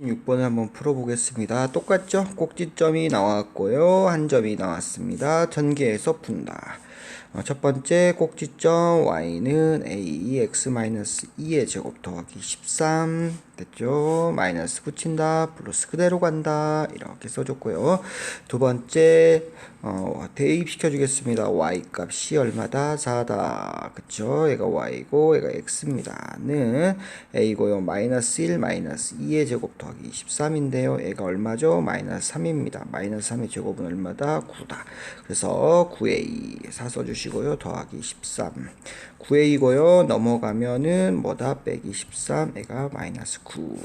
6번을 한번 풀어보겠습니다. 똑같죠? 꼭지점이 나왔고요. 한 점이 나왔습니다. 전개해서 푼다. 어, 첫 번째 꼭지점 y는 a x-2의 제곱 더하기 13 됐죠? 마이너스 붙인다. 플러스 그대로 간다. 이렇게 써줬고요. 두 번째 어, 대입시켜 주겠습니다. y 값이 얼마다? 4다. 그쵸? 얘가 y고 얘가 x입니다. 는 a고요. 마이너스 1 마이너스 2의 제곱 더 하기 13인데요. 얘가 얼마죠? 마이너스 3입니다. 마이너스 3의 제곱은 얼마다? 9다. 그래서 9a 4 써주시고요. 더하기 13 9a고요. 넘어가면은 뭐다? 빼기 13 얘가 마이너스 9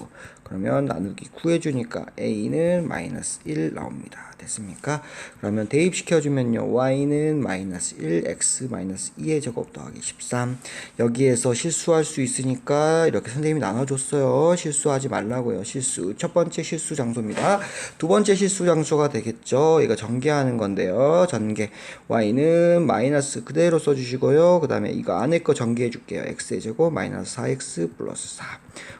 그러면 나누기 9 해주니까 a는 마이너스 1 나옵니다. 됐습니까? 그러면 대입시켜주면요. y는 마이너스 1 x 마이너스 2의 제곱 더하기 13 여기에서 실수할 수 있으니까 이렇게 선생님이 나눠줬어요. 실수하지 말라고요. 실수 첫 번째 실수 장소입니다. 두 번째 실수 장소가 되겠죠. 이거 전개하는 건데요. 전개 y는 마이너스 그대로 써주시고요. 그 다음에 이거 안에 거 전개해 줄게요. x의 제곱 마이너스 4x 플러스 4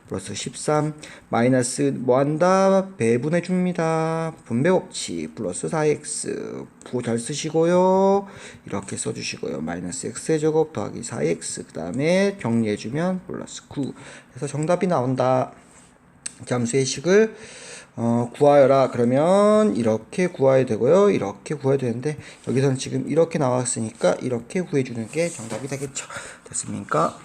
플러스 13 마이너스 뭐한다 배분해 줍니다 분배 법칙 플러스 4x 부잘 쓰시고요 이렇게 써주시고요 마이너스 x의 제곱 더하기 4x 그 다음에 정리해 주면 플러스 9 그래서 정답이 나온다 잠수의 식을 어, 구하여라. 그러면 이렇게 구해야 되고요. 이렇게 구해야 되는데 여기서는 지금 이렇게 나왔으니까 이렇게 구해주는 게 정답이 되겠죠. 됐습니까